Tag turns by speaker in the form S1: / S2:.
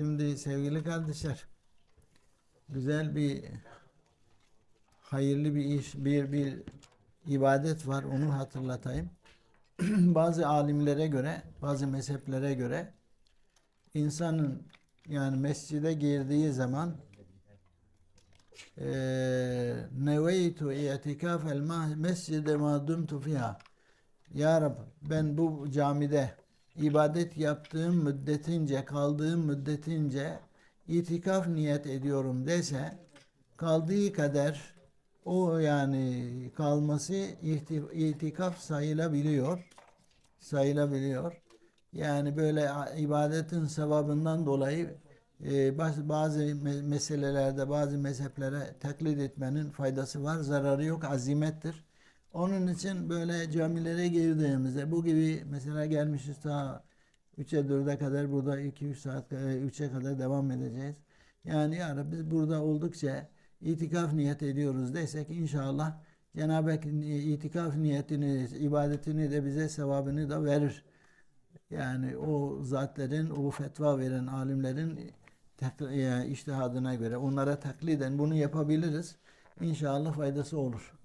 S1: Şimdi sevgili kardeşler, güzel bir hayırlı bir iş, bir bir ibadet var. Onu hatırlatayım. bazı alimlere göre, bazı mezheplere göre insanın yani mescide girdiği zaman neveytu itikaf el mescide ma dumtu fiha ya Rab ben bu camide ibadet yaptığım müddetince, kaldığım müddetince itikaf niyet ediyorum dese kaldığı kadar o yani kalması itikaf sayılabiliyor. Sayılabiliyor. Yani böyle ibadetin sevabından dolayı e, baz- bazı me- meselelerde bazı mezheplere taklit etmenin faydası var. Zararı yok. Azimettir. Onun için böyle camilere girdiğimizde bu gibi mesela gelmişiz ta 3'e 4'e kadar burada 2-3 saat 3'e kadar devam edeceğiz. Yani ya Rabbi biz burada oldukça itikaf niyet ediyoruz desek inşallah Cenab-ı Hak itikaf niyetini, ibadetini de bize sevabını da verir. Yani o zatlerin, o fetva veren alimlerin e, iştihadına göre onlara takliden bunu yapabiliriz. İnşallah faydası olur.